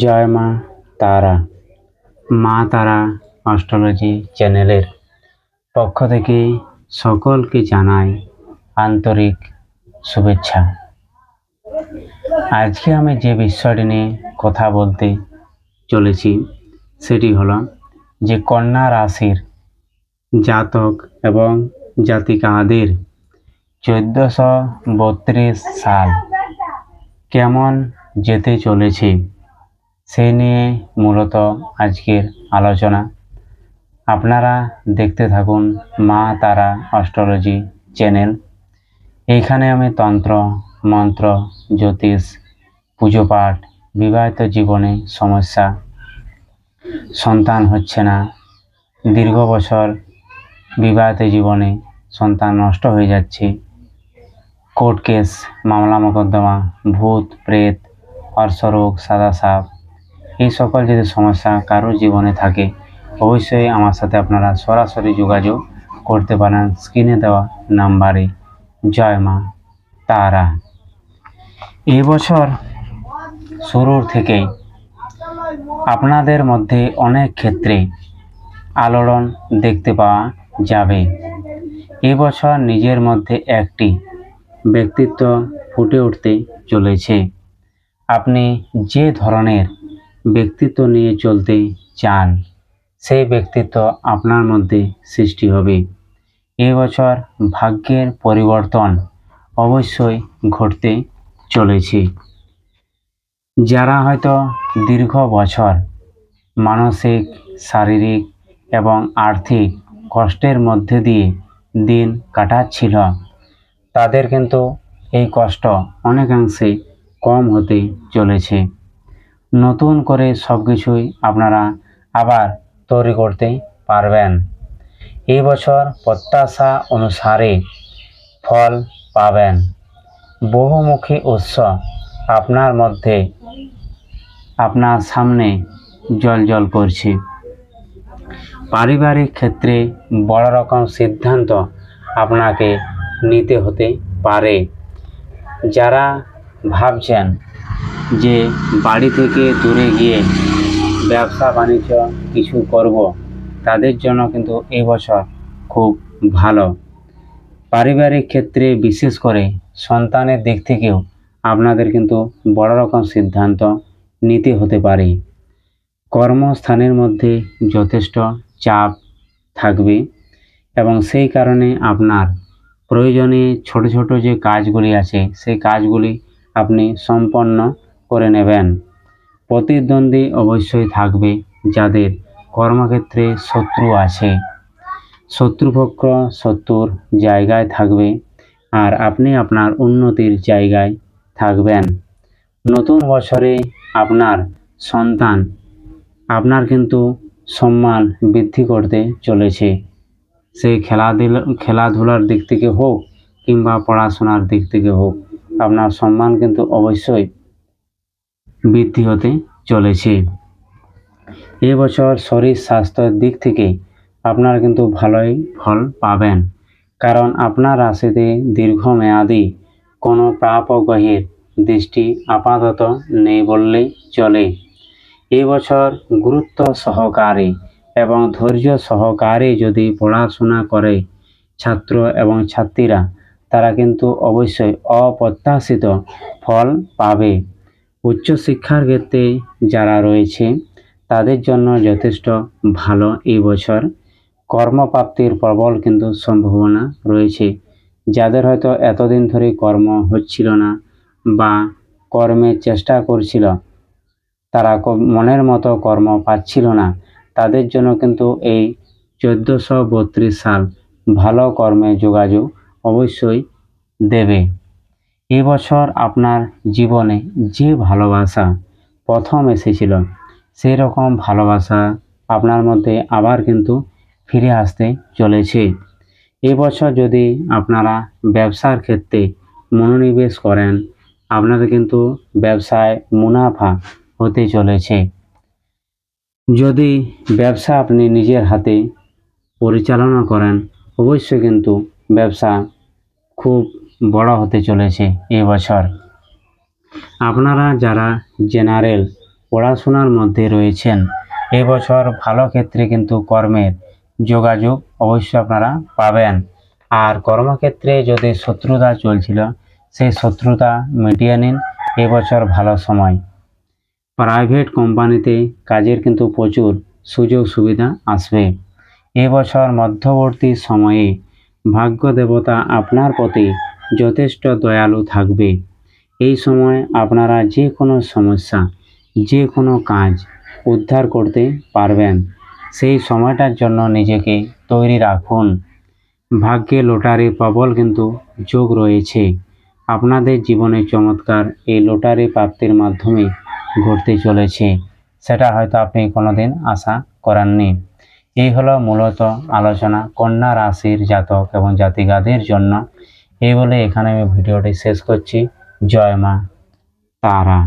জয় মা তারা। মা তারা অস্ট্রোলজি চ্যানেলের পক্ষ থেকে সকলকে জানাই আন্তরিক শুভেচ্ছা। আজকে আমি যে বিষয়টি নিয়ে কথা বলতে চলেছি, সেটি হলো যে কন্যা রাশির জাতক এবং জাতিকাদের চোদ্দোশো বত্রিশ সাল কেমন যেতে চলেছে। সে নিয়ে মূলত আজকের আলোচনা। আপনারা দেখতে থাকুন মা তারা অস্ট্রোলজি চ্যানেল। এইখানে আমি তন্ত্র, মন্ত্র, জ্যোতিষ, পুজো পাঠ, বিবাহিত জীবনে সমস্যা, সন্তান হচ্ছে না, দীর্ঘ বছর বিবাহিত জীবনে সন্তান নষ্ট হয়ে যাচ্ছে, কোর্ট কেস, মামলা, মোকদ্দমা, ভূত, প্রেত অর্শরোগ সাদা সাপ এই সকল যদি সমস্যা কারোর জীবনে থাকে, অবশ্যই আমার সাথে আপনারা সরাসরি যোগাযোগ করতে পারেন। স্ক্রিনে দেওয়া নাম্বারে। জয় মা তারা। এই বছর শুরুর থেকেই আপনাদের মধ্যে অনেক ক্ষেত্রে আলোড়ন দেখতে পাওয়া যাবে। এবছর নিজের মধ্যে একটি ব্যক্তিত্ব ফুটে উঠতে চলেছে। আপনি যে ধরনের ব্যক্তিত্ব নিয়ে চলতে চান, সেই ব্যক্তিত্ব আপনার মধ্যে সৃষ্টি হবে। এবছর ভাগ্যের পরিবর্তন অবশ্যই ঘটতে চলেছে। যারা হয়তো দীর্ঘ বছর মানসিক, শারীরিক এবং আর্থিক কষ্টের মধ্যে দিয়ে দিন কাটাচ্ছিল, তাদের কিন্তু এই কষ্ট অনেকাংশে কম হতে চলেছে। নতুন করে সব কিছুই আপনারা আবার তৈরি করতে পারবেন। এই বছর প্রত্যাশা অনুসারে ফল পাবেন। বহুমুখী উৎস আপনার মধ্যে আপনার সামনে জল জল করছে। পারিবারিক ক্ষেত্রে বড় রকম সিদ্ধান্ত আপনাকে নিতে হতে পারে। যারা ভাবছেন যে বাড়ি থেকে দূরে গিয়ে ব্যবসা বাণিজ্য কিছু করব, তাদের জন্য কিন্তু এই বছর খুব ভালো। পারিবারিক ক্ষেত্রে বিশেষ করে সন্তানের দিক থেকেও আপনাদের কিন্তু বড় রকম সিদ্ধান্ত নিতে হতে পারে। কর্মস্থানের মধ্যে যথেষ্ট চাপ থাকবে এবং সেই কারণে আপনার প্রয়োজনে ছোট ছোট যে কাজগুলি আছে, সেই কাজগুলি আপনি সম্পন্ন করে নেবেন। প্রতিদ্বন্দ্বী অবশ্যই থাকবে যাদের কর্মক্ষেত্রে শত্রু আছে। শত্রুপক্ষ শত্রুর জায়গায় থাকবে আর আপনি আপনার উন্নতির জায়গায় থাকবেন। নতুন বছরে আপনার সন্তান, আপনার কিন্তু সম্মান বৃদ্ধি করতে চলেছে। সে খেলাধুলা, খেলাধুলার দিক থেকে হোক কিংবা পড়াশোনার দিক থেকে হোক। আপনার সম্মান কিন্তু অবশ্যই বৃদ্ধি হতে চলেছে। এবছর শরীর স্বাস্থ্যের দিক থেকে আপনারা কিন্তু ভালোই ফল পাবেন। কারণ আপনার রাশিতে দীর্ঘমেয়াদী কোনো প্রাপগ্রহের দৃষ্টি আপাতত নেই বললেই চলে। এবছর গুরুত্ব সহকারে এবং ধৈর্য সহকারে যদি পড়াশোনা করে ছাত্র এবং ছাত্রীরা তারা কিন্তু অবশ্যই অপ্রত্যাশিত ফল পাবে। উচ্চশিক্ষার ক্ষেত্রে যারা রয়েছে, তাদের জন্য যথেষ্ট ভালো এই বছর। কর্মপ্রাপ্তির প্রবল কিন্তু সম্ভাবনা রয়েছে। যাদের হয়তো এতদিন ধরে কর্ম হচ্ছিল না বা কর্মের চেষ্টা করছিল, তারা মনের মতো কর্ম পাচ্ছিল না, তাদের জন্য কিন্তু এই চোদ্দোশো বত্রিশ সাল ভালো কর্মে যোগাযোগ অবশ্যই দেবে। এবছর আপনার জীবনে যে ভালোবাসা প্রথম এসেছিল সেই রকম ভালোবাসা আপনার মধ্যে আবার কিন্তু ফিরে আসতে চলেছে। এবছর যদি আপনারা ব্যবসার ক্ষেত্রে মনোনিবেশ করেন, আপনাদের কিন্তু ব্যবসায় মুনাফা হতে চলেছে। যদি ব্যবসা আপনি নিজের হাতে পরিচালনা করেন, অবশ্যই কিন্তু ব্যবসা খুব বড় হতে চলেছে এবছর আপনারা যারা জেনারেল পড়াশোনার মধ্যে রয়েছেন এবছর ভালো ক্ষেত্রে কিন্তু কর্মের যোগাযোগ অবশ্যই আপনারা পাবেন। আর কর্মক্ষেত্রে যদি শত্রুতা চলছিল, সেই শত্রুতা মিটিয়ে নিন এবছর ভালো সময়। প্রাইভেট কোম্পানিতে কাজের কিন্তু প্রচুর সুযোগ সুবিধা আসবে এবছর মধ্যবর্তী সময়ে ভাগ্য দেবতা আপনার প্রতি যথেষ্ট দয়ালু থাকবে। এই সময় আপনারা যে কোনো সমস্যা, যে কোনো কাজ উদ্ধার করতে পারবেন। সেই সময়টার জন্য নিজেকে তৈরি রাখুন। ভাগ্যে লটারি প্রবল কিন্তু যোগ রয়েছে। আপনাদের জীবনে চমৎকার এই লটারি প্রাপ্তির মাধ্যমে ঘটতে চলেছে। সেটা হয়তো আপনি কোনোদিন আশা করেননি। এই হলো মূলত আলোচনা। কন্যা রাশির জাতক এবং জাতিগাদের জন্য। এই বলে এখানে আমি ভিডিওটি শেষ করছি। জয় মা তারা।